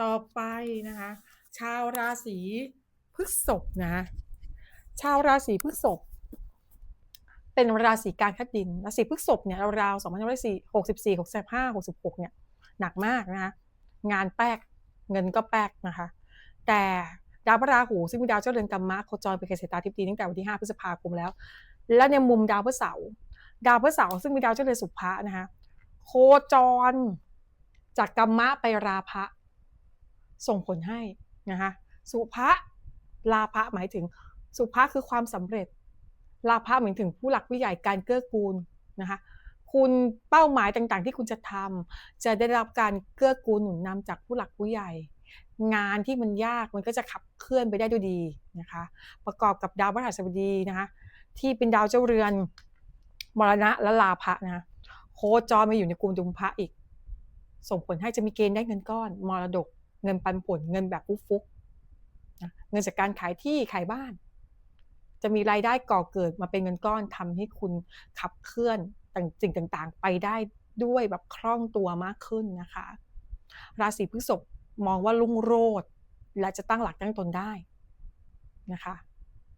ต่อไปนะคะ ชาวราศีพฤษภนะชาวราศีพฤษภเป็นราศีการคัดดินราศีพฤษภเนี่ยราวๆ2564 65 66เนี่ยหนักมากนะคะงานแป๊กเงินก็แป๊กนะคะ แต่ดาวพระราหูซึ่งเป็นดาวเจ้าเรือนกรรมะโคจรเป็นเกษตราธิบดีตั้งแต่วันที่ 5 พฤษภาคมแล้ว และในมุมดาวพฤหัสบดีดาวพฤหัสบดีซึ่งเป็นดาวเจ้าเรือนสุภะนะคะโคจรจากกรรมะไปราพะ ส่งผลให้นะคะสุภะลาภะหมายถึงสุภะคือความสำเร็จ ลาภะหมายถึงผู้หลักผู้ใหญ่การเกื้อกูลนะคะคุณเป้าหมายต่างๆ ที่คุณจะทำจะได้รับการเกื้อกูลหนุนนำจากผู้หลักผู้ใหญ่ งานที่มันยากมันก็จะขับเคลื่อนไปได้ด้วยดีนะคะประกอบกับดาวพฤหัสบดีนะคะที่เป็นดาวเจ้าเรือนมรณะและลาภะนะคะโคจรมาอยู่ในกลุ่มดุมพระอีก ส่งผลให้จะมีเกณฑ์ได้เงินก้อนมรดก เงินปันผลเงินแบบฟุกๆนะเงินจากการขายที่ขายบ้าน จะมีรายได้ก่อเกิดมาเป็นเงินก้อนทำให้คุณขับเคลื่อนต่างสิ่งต่างๆ ไปได้ด้วยแบบคล่องตัวมากขึ้นนะคะ ราศีพฤษภมองว่าลุ่งโรดและจะตั้งหลักตั้งตนได้นะคะ